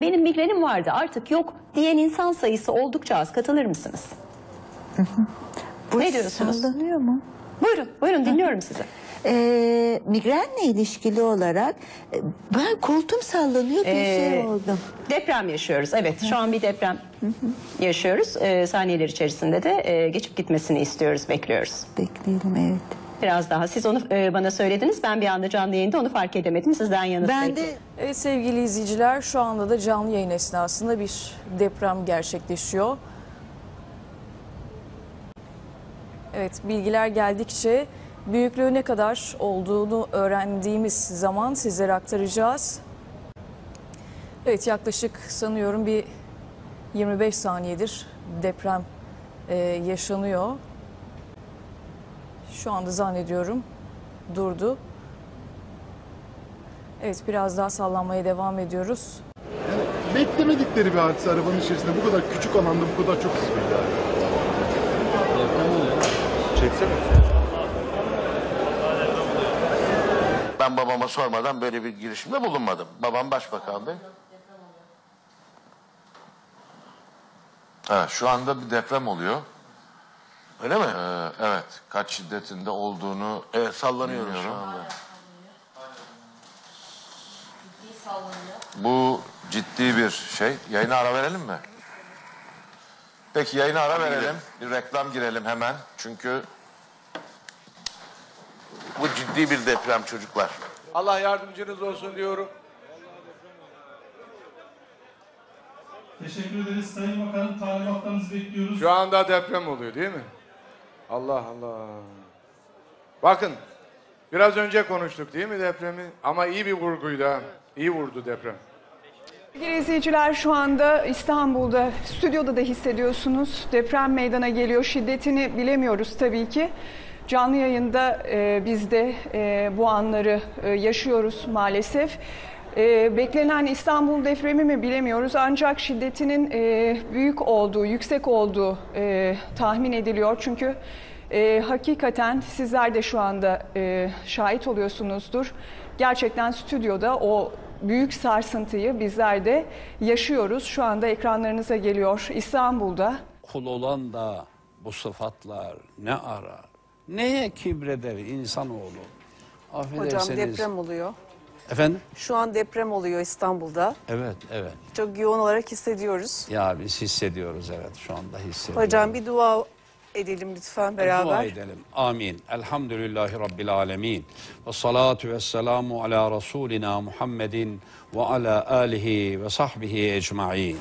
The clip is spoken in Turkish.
Benim migrenim vardı artık yok diyen insan sayısı oldukça az. Katılır mısınız? Bu Ne diyorsunuz? Sallanıyor mu? Buyurun, buyurun dinliyorum sizi. Ee, migrenle ilişkili olarak e, ben koltuğum sallanıyor bir Ee, şey oldum. Deprem yaşıyoruz. Evet, şu an bir deprem yaşıyoruz. Ee, saniyeler içerisinde de e, geçip gitmesini istiyoruz, bekliyoruz. Bekleyelim evet. Biraz daha. Siz onu e, bana söylediniz. Ben bir anda canlı yayında onu fark edemedim. Sizden yanıtlayın. Ben de Evet sevgili izleyiciler şu anda da canlı yayın esnasında bir deprem gerçekleşiyor. Evet bilgiler geldikçe büyüklüğü ne kadar olduğunu öğrendiğimiz zaman sizlere aktaracağız. Evet yaklaşık sanıyorum bir 25 saniyedir deprem e, yaşanıyor. Şu anda zannediyorum durdu. Evet biraz daha sallanmaya devam ediyoruz. Beklemedikleri bir hadise arabanın içerisinde bu kadar küçük alanda bu kadar çok hızlı. Çeksene. Ben babama sormadan böyle bir girişimde bulunmadım. Babam başbakandı. Evet, şu anda bir deprem oluyor. Öyle mi? Ee, evet, kaç şiddetinde olduğunu Evet sallanıyoruz şu Bilmiyorum. anda. bu ciddi bir şey. Yayına ara verelim mi? Peki yayına ara verelim. Bir reklam girelim hemen. Çünkü Bu ciddi bir deprem çocuklar. Allah yardımcınız olsun diyorum. Teşekkür ederiz Sayın Bakanım. Talimatlarınızı bekliyoruz. Şu anda deprem oluyor değil mi? Allah Allah. Bakın biraz önce konuştuk değil mi depremi? Ama iyi bir vurguydu ha. İyi vurdu deprem. Sevgili izleyiciler şu anda İstanbul'da stüdyoda da hissediyorsunuz. Deprem meydana geliyor. Şiddetini bilemiyoruz tabii ki. Canlı yayında e, biz de e, bu anları e, yaşıyoruz maalesef. E, beklenen İstanbul depremi mi bilemiyoruz ancak şiddetinin e, büyük olduğu, yüksek olduğu e, tahmin ediliyor. Çünkü e, hakikaten sizler de şu anda e, şahit oluyorsunuzdur. Gerçekten stüdyoda o büyük sarsıntıyı bizler de yaşıyoruz. Şu anda ekranlarınıza geliyor İstanbul'da. kul olan da bu sıfatlar ne arar? Neye kibreder insanoğlu? Hocam Affedersiniz. deprem oluyor. Efendim? Şu an deprem oluyor İstanbul'da. Evet, evet. Çok yoğun olarak hissediyoruz. Ya biz hissediyoruz evet şu anda hissediyoruz. Hocam bir dua edelim lütfen beraber. Dua edelim. Amin. Elhamdülillahi Rabbil alemin. Ve salatu ve selamu ala Resulina Muhammedin ve ala alihi ve sahbihi ecma'in.